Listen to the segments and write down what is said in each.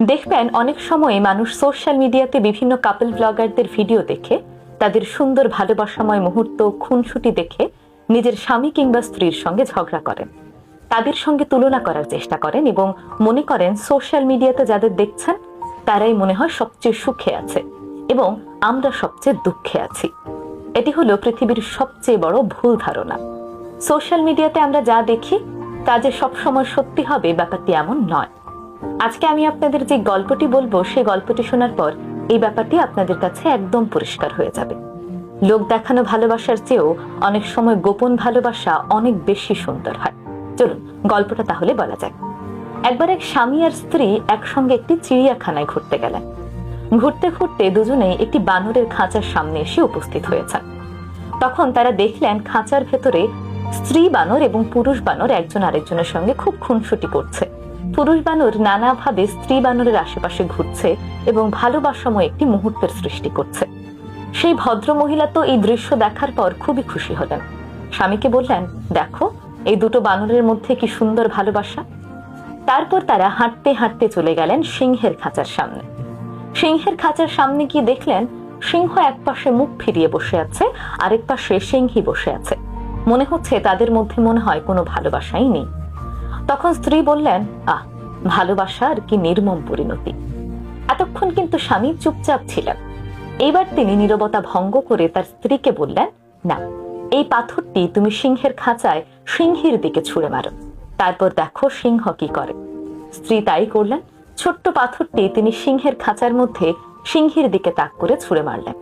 দেখবেন অনেক সময় মানুষ সোশ্যাল মিডিয়াতে বিভিন্ন কাপল ব্লগারদের ভিডিও দেখে, তাদের সুন্দর ভালোবাসাময় মুহূর্ত, খুনসুটি দেখে নিজের স্বামী কিংবা স্ত্রীর সঙ্গে ঝগড়া করেন। তাদের সঙ্গে তুলনা করার চেষ্টা করেন এবং মনে করেন সোশ্যাল মিডিয়াতে যাদের দেখছেন, তারাই মনে হয় সবচেয়ে সুখে আছে এবং আমরা সবচেয়ে দুঃখে আছি। এটি হলো পৃথিবীর সবচেয়ে বড় ভুল ধারণা। সোশ্যাল মিডিয়াতে আমরা যা দেখি, তা যে সবসময় সত্যি হবে ব্যাপারটি এমন নয়। আজকে আমি আপনাদের যে গল্পটি বলব সেই গল্পটি শোনার পর এই ব্যাপারটি আপনাদের কাছে একদম পরিষ্কার হয়ে যাবে। লোক দেখানো ভালোবাসার চেয়েও অনেক সময় গোপন ভালোবাসা অনেক বেশি সুন্দর হয়। চলুন, গল্পটা তাহলে বলা যাক। একবার এক স্বামী আর স্ত্রী একসঙ্গে একটি চিড়িয়াখানায় ঘুরতে গেলেন। ঘুরতে ঘুরতে দুজনে একটি বানরের খাঁচার সামনে এসে উপস্থিত হয়েছেন। তখন তারা দেখলেন খাঁচার ভেতরে স্ত্রী বানর এবং পুরুষ বানর একজন আরেকজনের সঙ্গে খুব খুনসুটি করছে। পুরুষ বানর নানাভাবে স্ত্রী বানরের আশেপাশে ঘুরছে এবং ভালোবাসাময় একটি মুহূর্তের সৃষ্টি করছে। সেই ভদ্র মহিলা তো এই দৃশ্য দেখার পর খুবই খুশি হলেন। স্বামীকে বললেন, দেখো, এই দুটো বানরের মধ্যে কি সুন্দর ভালোবাসা? তারপর তারা হাঁটতে হাঁটতে চলে গেলেন সিংহের খাঁচার সামনে। সিংহের খাঁচার সামনে গিয়ে দেখলেন, সিংহ এক পাশে মুখ ফিরিয়ে বসে আছে, আরেক পাশে সিংহী বসে আছে। মনে হচ্ছে তাদের মধ্যে মনে হয় কোনো ভালোবাসাই নেই। তখন স্ত্রী বললেন, আহ ভালোবাসা আর কি নির্মম পরিণতি। এতক্ষণ কিন্তু স্বামী চুপচাপ ছিলেন। এইবার তিনি নীরবতা ভঙ্গ করে তার স্ত্রীকে বললেন, না, এই পাথরটি তুমি সিংহের খাঁচায় সিংহীর দিকে ছুঁড়ে মারো। তারপর দেখো সিংহ কি করে। স্ত্রী তাই করলেন। ছোট্ট পাথরটি তিনি সিংহের খাঁচার মধ্যে সিংহীর দিকে তাক করে ছুঁড়ে মারলেন।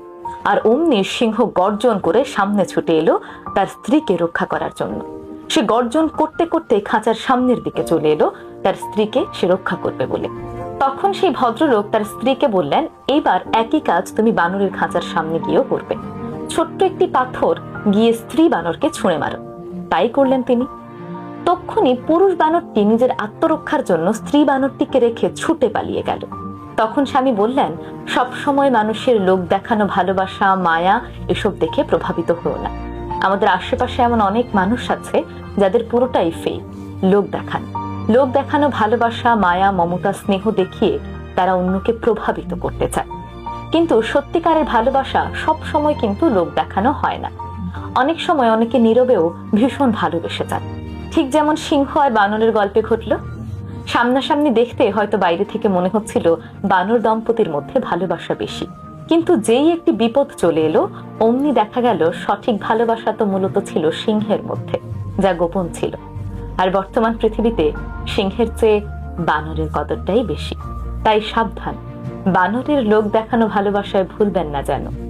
আর অমনি সিংহ গর্জন করে সামনে ছুটে এলো তার স্ত্রীকে রক্ষা করার জন্য। সে গর্জন করতে করতে খাঁচার সামনের দিকে চলে এলো, তার স্ত্রীকে সে রক্ষা করবে বলে। তখন সেই ভদ্রলোক তার স্ত্রীকে বললেন, এইবার একই কাজ তুমি বানরের খাঁচার সামনে গিয়েও করবে। ছোট্ট একটি পাথর গিয়ে স্ত্রী বানরকে ছুঁড়ে মারো। তাই করলেন তিনি। তক্ষুনি পুরুষ বানরটি নিজের আত্মরক্ষার জন্য স্ত্রী বানরটিকে রেখে ছুটে পালিয়ে গেল। তখন স্বামী বললেন সব সময় মানুষের লোক দেখানো ভালোবাসা, মায়া, এসব দেখে প্রভাবিত হও না। আমাদের আশেপাশে এমন অনেক মানুষ আছে যাদের পুরোটাই ফেক লোক দেখান। লোক দেখানো ভালোবাসা, মায়া, মমতা, স্নেহ দেখিয়ে তারা অন্যকে প্রভাবিত করতে চায়। কিন্তু সত্যিকারের ভালোবাসা সব সময় কিন্তু লোক দেখানো হয় না। অনেক সময় অনেকে নীরবেও ভীষণ ভালোবেসে যান। ঠিক যেমন সিংহ আর বানরের গল্পে ঘটল। সামনাসামনি দেখতে হয়তো বাইরে থেকে মনে হচ্ছিল বানর দম্পতির মধ্যে ভালোবাসা বেশি। কিন্তু যেই একটি বিপদ চলে এলো, অমনি দেখা গেল সঠিক ভালোবাসা তো মূলত ছিল সিংহের মধ্যে, যা গোপন ছিল। আর বর্তমান পৃথিবীতে সিংহের চেয়ে বানরের কদরটাই বেশি। তাই সাবধান, বানরের লোক দেখানো ভালোবাসায় ভুলবেন না যেন।